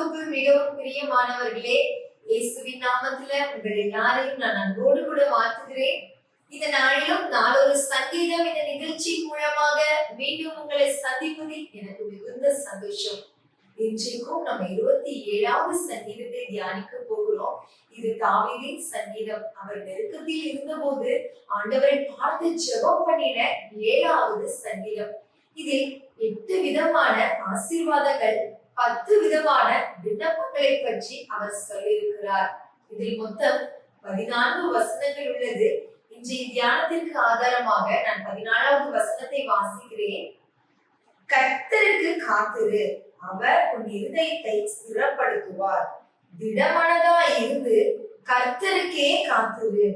கிறிஸ்துவுக்குள் மிகவும் பிரியமானவர்களே இயேசுவின் நாமத்துல உங்கள் எல்லாரையும் நான் அன்போடு கூட வாழ்த்துகிறேன். இந்த நாளிலும் நாளொரு சங்கீதம் இந்த நிகழ்ச்சி மூலமாக மீண்டும் உங்களை சந்திப்பதில் எனக்கு மிகுந்த சந்தோஷம். இன்றைக்கும் நம்ம இருபத்தி ஏழாவது சங்கீதத்தை தியானிக்க போகிறோம். இது தாவிதின் சங்கீதம் அவர் நெருக்கத்தில் இருந்தபோது ஆண்டவரை பார்த்து ஜெபம் பண்ணின ஏழாவது சங்கீதம் இதில் எட்டு விதமான ஆசீர்வாதங்கள் பத்து விதமான விண்ணப்பங்களை பற்றி அவர் சொல்லியிருக்கிறார். இதில் மொத்தம் பதினான்கு வசனங்கள் உள்ளது. இன்றைய தியானத்திற்கு ஆதாரமாக நான் பதினாலாவது வசனத்தை வாசிக்கிறேன். கர்த்தருக்கு காத்திரு. அவர் உன் இருதயத்தை ஸ்திரப்படுத்துவார். திடமனதா இருந்து கர்த்தருக்கே காத்திரு.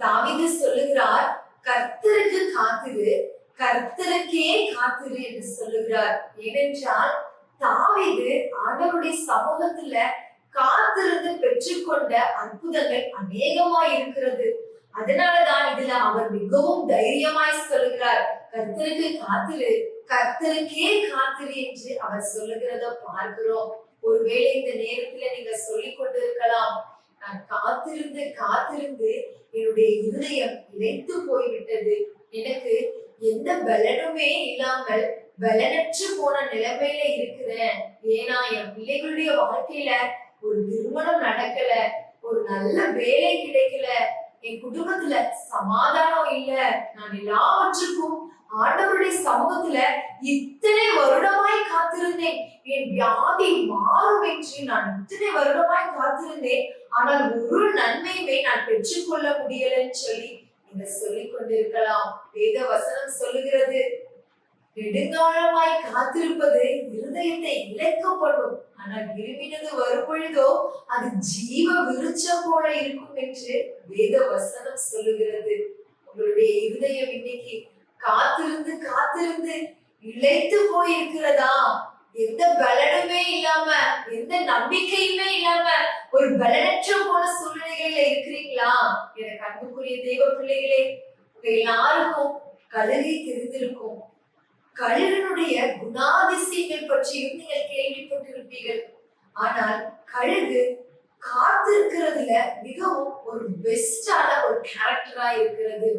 தாவிது சொல்லுகிறார் கர்த்தருக்கு காத்திரு. கர்த்தருக்கே காத்திரு என்று சொல்லுகிறார். ஏனென்றால் தாவீது ஆண்டவருடைய சமூகத்துல காத்திருந்து பெற்றுக்கொண்ட அற்புதங்கள் அநேகமாய் இருக்கிறது. அதனாலதான் இதுல அவர் மிகவும் தைரியமாய் சொல்லுகிறார். கர்த்தருக்கு காத்திரு கர்த்தருக்கே காத்திரு என்று அவர் சொல்லுகிறத பார்க்கிறோம். ஒருவேளை இந்த நேரத்துல நீங்க சொல்லிக் கொண்டிருக்கலாம். நான் காத்திருந்து காத்திருந்து என்னுடைய இருதயம் இழைத்து போய்விட்டது. எனக்கு எந்த பலனுமே இல்லாமல் பலனற்று போன நிலைமையில இருக்கிறேன். ஏன்னா என் பிள்ளைகளுடைய வாழ்க்கையில ஒரு திருமணம் நடக்கல ஒரு நல்ல வேலை கிடைக்கல என் குடும்பத்துல சமாதானம் இல்ல நான் எல்லாவற்றுக்கும் ஆண்டவருடைய சமூகத்துல இத்தனை வருடமாய் காத்திருந்தேன். என் வியாதி மாறும் என்று நான் இத்தனை வருடமாய் காத்திருந்தேன். ஆனால் ஒரு நன்மையுமே நான் பெற்றுக்கொள்ள முடியலன்னு சொல்லி நீங்க சொல்லிக் கொண்டிருக்கலாம். வேத வசனம் சொல்லுகிறது நெடுங்காலமாய் காத்திருப்பது இருதயத்தை இழைக்கப்படும் ஆனால் விரும்பினது வரும்பொழுதோ அது ஜீவ விருட்சம் போல இருக்கும் என்று வேத வசனம் சொல்லுகிறது. உங்களுடைய இருதயம் இன்னைக்கு காத்திருந்து காத்திருந்து இழைத்து போயிருக்கிறதா? எந்த பலனுமே இல்லாம எந்த நம்பிக்கையுமே இல்லாம ஒரு பலனற்ற போன சூழ்நிலைகள்ல இருக்கிறீங்களா? எனக்கு அன்புக்குரிய தெய்வ பிள்ளைகளே உங்க எல்லாருக்கும் கழுகை தெரிந்திருக்கும். கழுகனுடைய குணாதிசயங்கள் பற்றியும் நீங்கள் கேள்விப்பட்டிருப்பீர்கள். ஆனால் கழுகு காத்திருக்கிறதுல மிகவும் ஒரு பெஸ்டான ஒரு கேரக்டரா இருக்கிறது.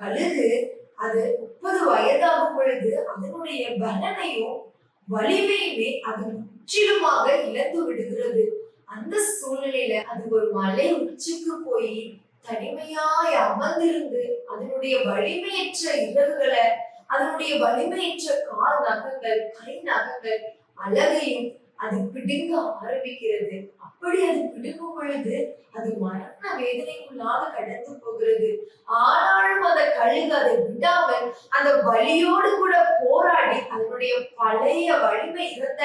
கழுகு அது முப்பது வயதாகும் பொழுது அதனுடைய பலனையும் வலிமையுமே அது முற்றிலுமாக இழந்து விடுகிறது. அந்த சூழ்நிலையில அது ஒரு மலை உச்சிக்கு போய் தனிமையாய் அமர்ந்திருந்து அதனுடைய வலிமையற்ற இரவுகளை அதனுடைய வலிமையற்ற கால் நகங்கள் கை நகங்கள் அழகையும் அது பிடுங்க ஆரம்பிக்கிறது. அப்படி அது பிடுங்கும் பொழுது அது மரண வேதனைக்குள்ளாக கடந்து போகிறது. ஆனாலும் அந்த கழுகு அதை விடாமல் அந்த வலியோடு கூட போராடி அதனுடைய பழைய வலிமை இருந்த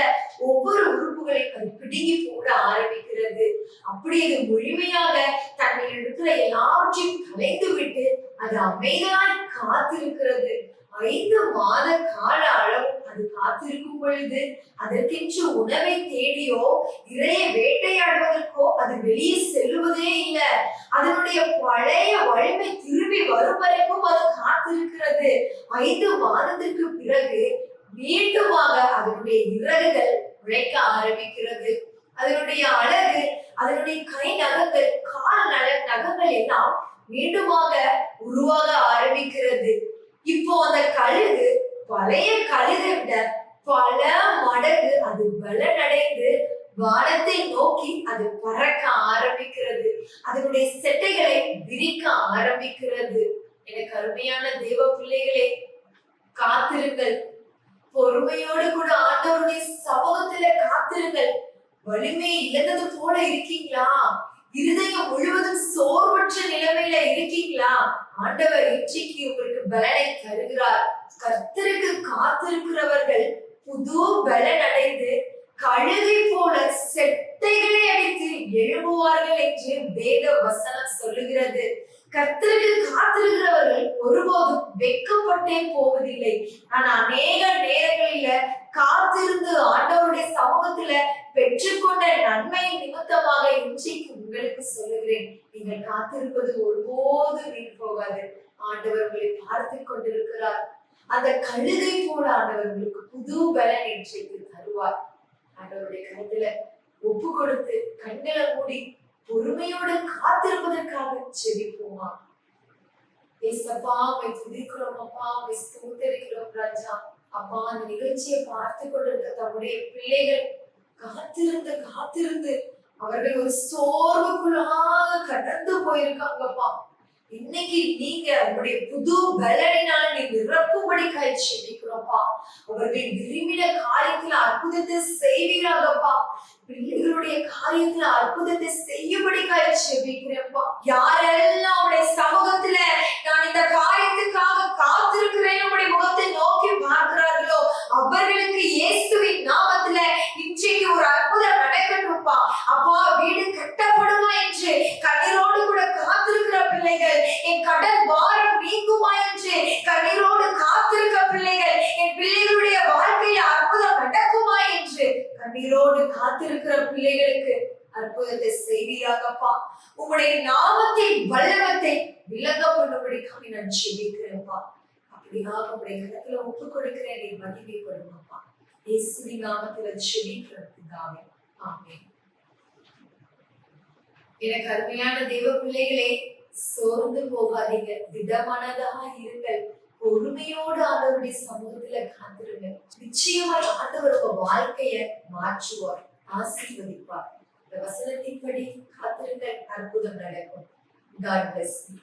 ஒவ்வொரு உறுப்புகளையும் அது பிடுங்கி போட ஆரம்பிக்கிறது. அப்படி அது முழுமையாக தன்னை இருக்கிற எல்லாவற்றையும் கலைந்து விட்டு அது அமைதியாய் காத்திருக்கிறது. ஐந்து மாத கால அளவும் அது காத்திருக்கும் பொழுது அதற்கென்று உணவை தேடியோ இறைய வேட்டையாடுவதற்கோ அது வெளியே செல்லுவதே இல்லை. அதனுடைய பழைய வலிமை திரும்பி வரும் வரைக்கும் அது காத்திருக்கிறது. ஐந்து மாதத்திற்கு பிறகு மீண்டுமாக அதனுடைய இறகுகள் உழைக்க ஆரம்பிக்கிறது. அதனுடைய அழகு அதனுடைய கை நகங்கள் கால் நல நகங்கள் எல்லாம் மீண்டுமாக உருவாக ஆரம்பிக்கிறது. இப்போ அந்த கழுகு பழைய கழுகை விட பல மடங்கு அது பலனடைந்து வானத்தை நோக்கி அது பறக்க ஆரம்பிக்கிறது. அதனுடைய செட்டைகளை விரிக்க ஆரம்பிக்கிறது. எனக்கு அருமையான தேவ பிள்ளைகளே காத்திருங்கள். பொறுமையோடு கூட ஆண்டவருடைய சமூகத்துல காத்திருங்கள். வலிமை இழந்தது போல இருக்கீங்களா? இருதயம் முழுவதும் சோர்வற்ற நிலைமை ஆண்டவர் இச்சைக்கு உங்களுக்கு பலனை தருகிறார். கர்த்தருக்கு காத்திருக்கிறவர்கள் புது பலன் அடைந்து கழுகை போல செட்டைகளை அடித்து எழும்புவார்கள் என்று வேத வசனம் சொல்லுகிறது. கர்த்தருக்கு காத்திருக்கிறவர்கள் ஒருபோதும் வெட்கப்பட்டே போவதில்லை. ஆனா அநேக நேரங்களில காத்திருந்து ஆண்டவருடைய சமூகத்துல பெற்றுக்கொண்ட நன்மையின் நிமித்தமாக இன்றைக்கு உங்களுக்கு சொல்லுகிறேன். நீங்கள் காத்திருப்பது ஒருபோது வீண் போகாது. ஆண்டவர் உங்களை பார்த்து கொண்டிருக்கிறார். அந்த கழுதை போல ஆண்டவர் உங்களுக்கு புது பலன் இன்றைக்கு தருவார். ஆண்டவருடைய கருத்துல ஒப்பு கொடுத்து கண்களை மூடி பொறுமையோடு காத்திருப்பதற்காக செவிப்போமா ஏசப்பா உமை துதிக்கிறோம் அப்பா உமை ஸ்தோத்தரிக்கிறோம் ராஜா. அப்பா அந்த நிகழ்ச்சியை பார்த்து கொண்டிருக்க தம்முடைய பிள்ளைகள் காத்திருந்து காத்திருந்து அவர்கள் ஒரு சோர்வுக்குள்ளாக கடந்து போயிருக்காங்கப்பா. இன்னைக்கு நீங்க உங்களுடைய புது பலனினால் நீ நிரப்பும்படி காய்ச்சி செபிக்கிறோம்ப்பா அவர்கள் விரும்பின காரியத்துல அற்புதத்தை செய்வீராகப்பா. பிள்ளைகளுடைய காரியத்துல அற்புதத்தை செய்யும்படி காய்ச்சி செபிக்கிறேன்ப்பா யாரெல்லாம் உடைய சமூகத்துல நான் இந்த காரியத்துக்காக காத்திருக்கிறேன் உடைய முகத்தை நோக்கி பார்க்கிறார்களோ அவர்களுக்கு இயேசுவின் நாமத்துல இன்றைக்கு ஒரு அற்புதம் நடக்கட்டும்ப்பா அப்பா வீடு கட்டப்படுமா என்று கண்ணீரோடு கூட காத்திருக்கிற பிள்ளைகள் என் கடன் பாரம் நீங்குமா என்று கண்ணீரோடு காத்திருக்க பிள்ளைகள் என் பிள்ளைகளுடைய வாழ்க்கையில அற்புதம் நடக்குமா என்று உயிரோடு காத்திருக்கிற பிள்ளைகளுக்கு அற்புதத்தை செய்தியாகப்பா. உங்களுடைய நாமத்தை வல்லவத்தை விளங்க பண்ணும்படிக்காக நான் ஜெபிக்கிறேன்ப்பா. அப்படியாக உங்களுடைய கருத்துல ஒப்பு கொடுக்கிறேன். நீ மகிமை கொடுங்கப்பா. இயேசுவின் நாமத்துல ஜெபிக்கிறதுக்காக ஆமென். எனக்கு அருமையான தெய்வ பிள்ளைகளே சோர்ந்து போகாதீங்க. திடமனதாக இருங்கள். பொறுமையோடு ஆண்டவருடைய சமூகத்துல காத்திருங்க. நிச்சயமாய் ஆண்டவர் உங்க வாழ்க்கைய மாற்றுவார் ஆசீர்வதிப்பார். இந்த வசனத்தின்படி காத்திருங்கள் அற்புதம் நடக்கும். God bless you.